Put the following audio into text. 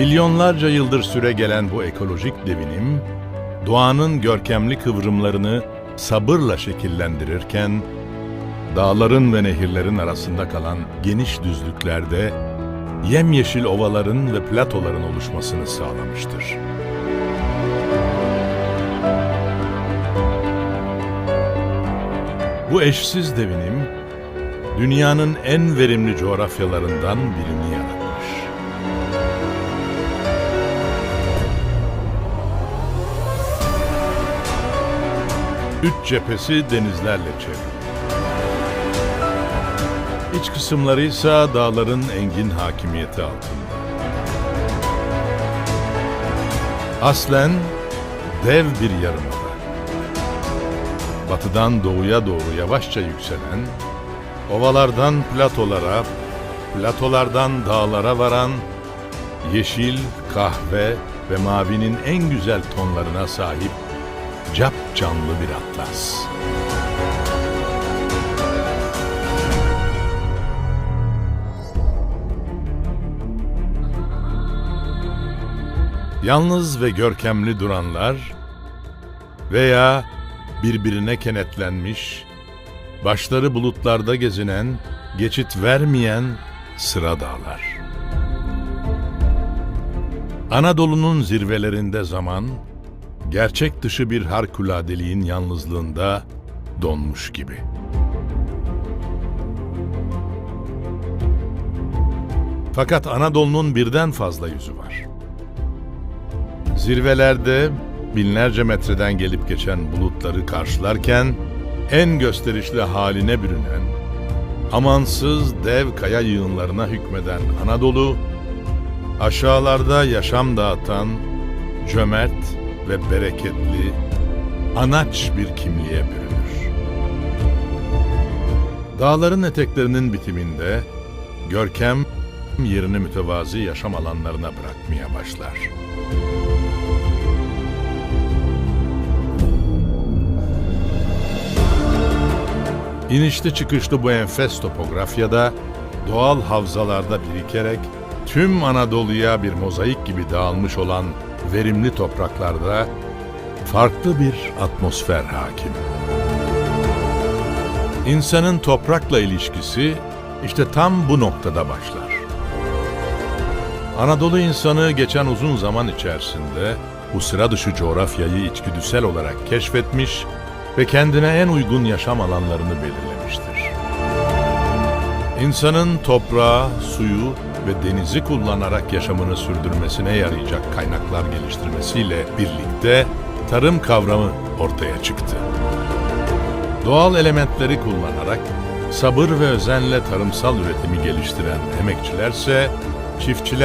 Milyonlarca yıldır süre gelen bu ekolojik devinim, doğanın görkemli kıvrımlarını sabırla şekillendirirken, dağların ve nehirlerin arasında kalan geniş düzlüklerde yemyeşil ovaların ve platoların oluşmasını sağlamıştır. Bu eşsiz devinim, dünyanın en verimli coğrafyalarından birini yaratmış. Üç cephesi denizlerle çevrili. İç kısımları ise dağların engin hakimiyeti altında. Aslen dev bir yarımada. Batıdan doğuya doğru yavaşça yükselen, ovalardan platolara, platolardan dağlara varan, yeşil, kahve ve mavinin en güzel tonlarına sahip cap canlı bir atlas. Yalnız ve görkemli duranlar veya birbirine kenetlenmiş, başları bulutlarda gezinen, geçit vermeyen sıra dağlar. Anadolu'nun zirvelerinde zaman, gerçek dışı bir harikuladeliğin yalnızlığında donmuş gibi. Fakat Anadolu'nun birden fazla yüzü var. Zirvelerde binlerce metreden gelip geçen bulutları karşılarken en gösterişli haline bürünen, amansız dev kaya yığınlarına hükmeden Anadolu, aşağılarda yaşam dağıtan, cömert ve bereketli, anaç bir kimliğe bürünür. Dağların eteklerinin bitiminde görkem yerini mütevazi yaşam alanlarına bırakmaya başlar. İnişli çıkışlı bu enfes topografyada doğal havzalarda birikerek tüm Anadolu'ya bir mozaik gibi dağılmış olan verimli topraklarda farklı bir atmosfer hakim. İnsanın toprakla ilişkisi işte tam bu noktada başlar. Anadolu insanı geçen uzun zaman içerisinde bu sıra dışı coğrafyayı içgüdüsel olarak keşfetmiş ve kendine en uygun yaşam alanlarını belirlemiştir. İnsanın toprağı, suyu ve denizi kullanarak yaşamını sürdürmesine yarayacak kaynaklar geliştirmesiyle birlikte tarım kavramı ortaya çıktı. Doğal elementleri kullanarak sabır ve özenle tarımsal üretimi geliştiren emekçilerse çiftçiler